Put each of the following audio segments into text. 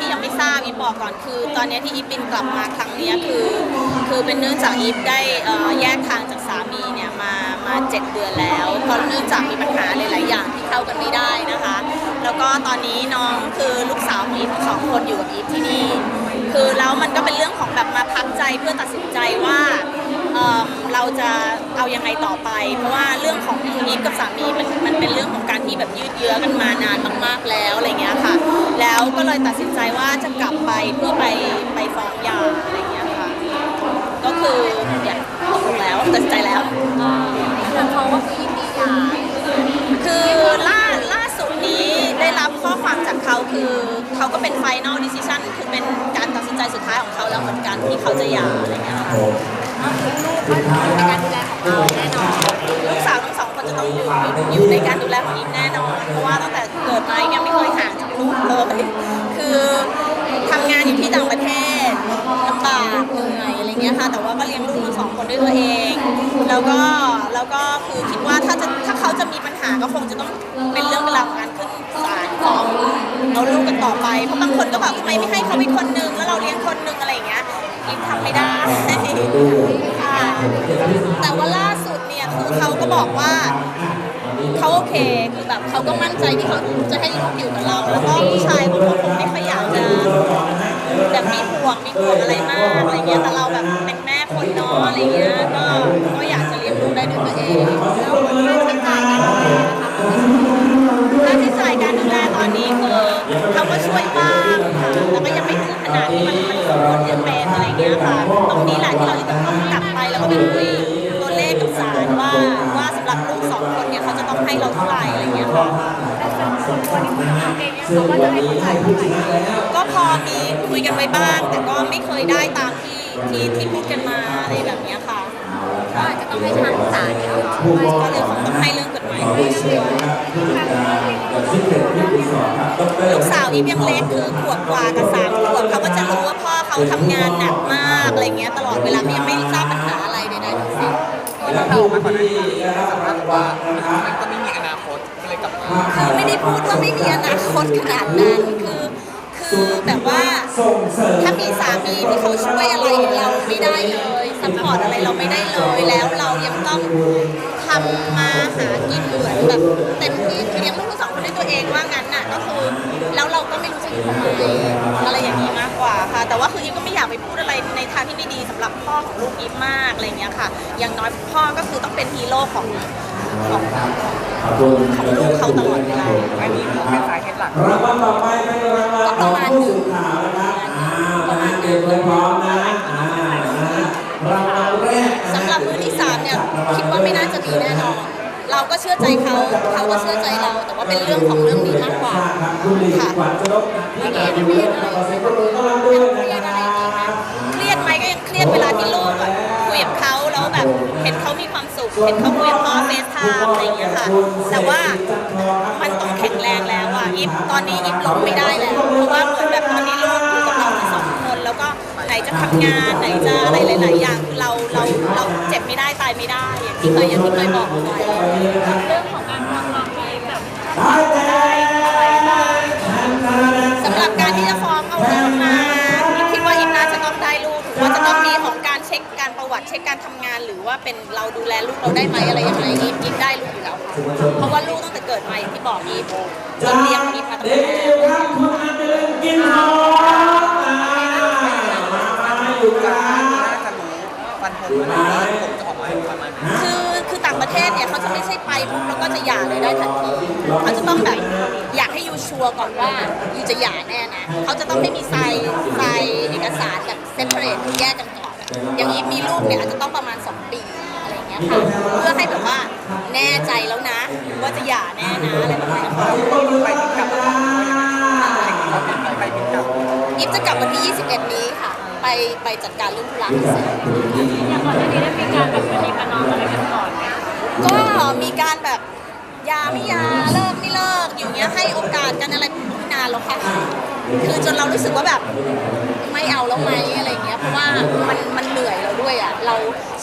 ที่ยังไม่ทราบอีฟบอกก่อนคือ ตอนนี้ที่อีฟบินกลับมาครั้งนี้คือ คือเป็นเนื่องจากอีฟได้แยกทางจากสามีเนี่ยมามาเจ็ดเดือนแล้วเพราะเนื่องจากมีปัญหาหลาย ๆ อย่างที่เข้ากันไม่ได้นะคะ แล้วก็ตอนนี้น้องคือลูกสาวของอีฟสองคนอยู่กับอีฟที่นี่คือแล้วมันก็เป็นเรื่องของแบบมาพักใจเพื่อตัดสินใจว่า เอ่อเราจะเอายังไงต่อไป เพราะว่าเรื่องของอีฟกับสามีมันมันเป็นเรื่องของการที่แบบยืดเยื้อกันมานานมาก ๆแล้วอะไรเงี้ยค่ะ แล้วก็เลยตัดสินใจว่าจะกลับไปเพื่อไปไปฟ้องหย่าอะไรเงี้ยค่ะ ก็คือเนี่ยตกลงแล้วตัดสินใจแล้ว ทางเขาก็คือยินดีย่าคือล่าล่าสุดนี้ได้รับข้อความจากเขาคือเขาก็เป็น final decision คือเป็นการตัดสินใจสุดท้ายของเขาแล้วเหมือนกันที่เขาจะหย่าอะไรเงี้ยค่ะ ก็คือลูกก็อยู่ในการดูแลของเราแน่นอนลูกสาวทั้งสองคนจะต้องอยู่อยู่ในการดูแลของอิมแน่นอนเพราะว่าตั้งแต่เกิดมายังไม่เคยห่างจากลูกเลยคือทำงานอยู่ที่ต่างประเทศลำบากเหนื่อยอะไรเงี้ยค่ะแต่ว่าก็เลี้ยงลูกทั้งสองคนด้วยตัวเอง แล้วก็แล้วก็คือคิดว่าถ้าจะถ้าเขาจะมีปัญหาก็คงจะต้องเป็นเรื่องเวลาวของการขึ้นศาลฟ้องเอาลูกกันต่อไปเพราะบางคนก็บอกทำไมไม่ให้เขาไปคนนึงแล้วเราเลี้ยงคนนึงอะไรอย่างเงี้ยอิมทำไม่ได้ คือเขาก็บอกว่าเขาโอเคคือแบบเขาก็มั่นใจที่เขาจะให้ลูกอยู่กับเรา แล้วก็ผู้ชายของคงไม่ค่อยอยากจะแบบมีห่วงมีห่วงอะไรมากอะไรเงี้ยแต่เราแบบเป็นแม่คนน้องอะไรเงี้ยก็ก็อยากจะเลี้ยงลูกได้ด้วยตัวเองแล้วค่าใช้จ่ายการดูแลค่าใช้จ่ายการดูแลตอนนี้คือเขาก็ช่วยบ้างค่ะแล้วก็ยังไม่ถึงขนาดที่มันมันสมควรจะเป็นอะไรเงี้ยค่ะตรงนี้แหละที่เราจะต้องกลับไปแล้วก็ไปคุย ให้เราเท่าไหร่อะไรเงี้ยค่ะเขาก็จะให้เขาจ่ายเท่าไหร่ก็พอมีคุยกันไว้บ้าง แต่ก็ไม่เคยได้ตามที่ที่ที่พูดกันมาอะไรแบบเนี้ยค่ะก็อาจจะต้องให้ทางศาลเนี่ยค่ะก็เลยคงต้องให้เรื่องกฎหมายด้วยลูกสาวอีฟยังเล็กคือขวบกว่ากับสามขวบเขาก็จะรู้ว่าพ่อเขาทำงานหนักมากอะไรเงี้ยตลอดเวลาเขายังไม่ทราบปัญหาอะไรใดๆทั้งสิ้น แล้วเรามาก่อนหน้านี้สัมภาษณ์บอกว่ามันก็ไม่มีอนาคตก็เลยกลับมา คือไม่ได้พูดว่าไม่มีอนาคตขนาดนั้นคือ คือแบบว่าถ้ามีสามีที่เขาช่วยอะไรเราไม่ได้เลยซัพพอร์ตอะไรเราไม่ได้เลยแล้วเรายังต้องทำมาหากินเหมือนแบบเต็มที่คือเลี้ยงลูกทั้งสองคนด้วยตัวเองว่างั้นน่ะก็คือแล้วเราก็ไม่รู้จะอยู่ทำไมอะไรอย่างนี้มากกว่าค่ะ แต่ว่าคืออีฟก็ไม่อยากไปพูดอะไรในทางที่ไม่ดีสำหรับพ่อของลูกอีฟมากอะไรอย่างเงี้ยค่ะ อย่างน้อยพ่อก็คือต้องเป็นฮีโร่ของของของลูกเขาตลอดเวลาอันนี้ถือเป็นสาเหตุหลักรางวัลต่อไปเป็น ก็เชื่อใจเขาเขาก็เชื่อใจเรา แต่ว่าเป็นเรื่องของเรื่องนี้มากกว่าค่ะที่ไหนที่นี่ขอเสียงปรบมือต้อนรับด้วยนะครับเครียดไหมก็ยังเครียดเวลาที่ลูกอะคุยกับเขาแล้วแบบเห็นเขามีความสุข เห็นเขาคุยกับพ่อเฟซไทม์อะไรอย่างเงี้ยค่ะ แต่ว่ามันต้องแข็งแรงแล้วอะอิฟตอนนี้อิฟล้มไม่ได้แล้ว เพราะว่าเหมือนแบบตอนนี้ลูกอยู่กับเราทั้งสองคน แล้วก็ไหนจะทำงานไหนจะอะไรหลาย ๆ อย่างคือเรา ไม่ได้ตายไม่ได้อย่างที่เคยอย่างที่เคยบอกเอาไว้เรื่องของการทำงานมีแบบสำหรับการที่จะฟ้องเอาลูกมาอิฟคิดว่าอิฟน่าจะต้องได้ลูกถือว่าจะต้องมีของการเช็คการประวัติเช็คการทำงาน หรือว่าเป็นเราดูแลลูกเราได้ไหมอะไรยังไงอิฟอิฟได้ลูกอยู่แล้วค่ะเพราะว่าลูกตั้งแต่เกิดมาอย่างที่บอกอิฟจนเลี้ยงอิฟมาตั้งเด็แต่กแรจิ๋วครับคุณอันเดลนกินหอมอ่ามามาอยู่ กา กั ร น น่าจะรู้ฟันธงว่าผมจะออกมาประมาณนี้ คือคือต่างประเทศเนี่ยเขาจะไม่ใช่ไปุ๊บแล้วก็จะหย่าเลยได้ทันทีเขาจะต้องแบบอยากให้ยูชัวร์ก่อนว่ายูจะหย่าแน่นะเขาจะต้องให้มีไซน์ไซน์เอกสารแบบเซปเปอร์เรตแยกกันก่อนอย่างนี้มีลูกเนี่ยอาจจะต้องประมาณ 2 ปีอะไรเงี้ยค่ะเพื่อให้แบบว่าแน่ใจแล้วนะ ว่าจะหย่าแน่นะอะไรประมาณนี้ค่ะไปบินกลับไปกลับยิปจะกลับวันที่ 21 นี้ค่ะ ไปไปจัดการเรื่องธุระให้เสร็จอย่างก่อนหน้านี้ได้มีการแบบประนีปรนอมอะไรกันก่อนไหม ก็มีการแบบยาไม่ยาเลิกไม่เลิกอยู่เงี้ยให้โอกาสกันอะไรไม่นานแล้วค่ะ คือจนเรารู้สึกว่าแบบไม่เอาแล้วไหมอะไรเงี้ยเพราะว่ามันมันเหนื่อยเราด้วยอะเรา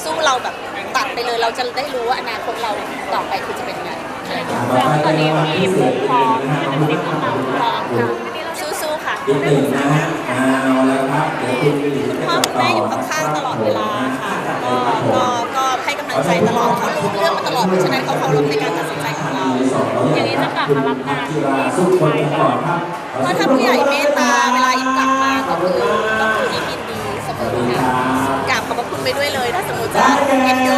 สู้เราแบบตัดไปเลยเราจะได้รู้ว่าอนาคตเราต่อไปคือจะเป็นยังไงอะไรเงี้ยแล้วตอนนี้มีผู้พร้อมที่จะเป็นสิทธิ์ของเราพร้อมค่ะสู้ๆค่ะนิดหนึ่งนะฮะเอาละครับเดี๋ยวคุณหญิงคุณพ่อคุณแม่อยู่ข้างๆตลอดเวลาค่ะก็ก็ก็ ให้กำลังใจตลอดเขารู้เรื่องมาตลอดเพราะฉะนั้นเขาเคารพในการตัดสินใจของเราอย่างนี้จะกลับมารับงานที่สุดไปก็ถ้าผู้ใหญ่เมตตาเวลาอิมกลับมาก็คือก็คือยินดีเสมอค่ะกลับขอบพระคุณไปด้วยเลย ถ้าสมมติจะเอ็นดู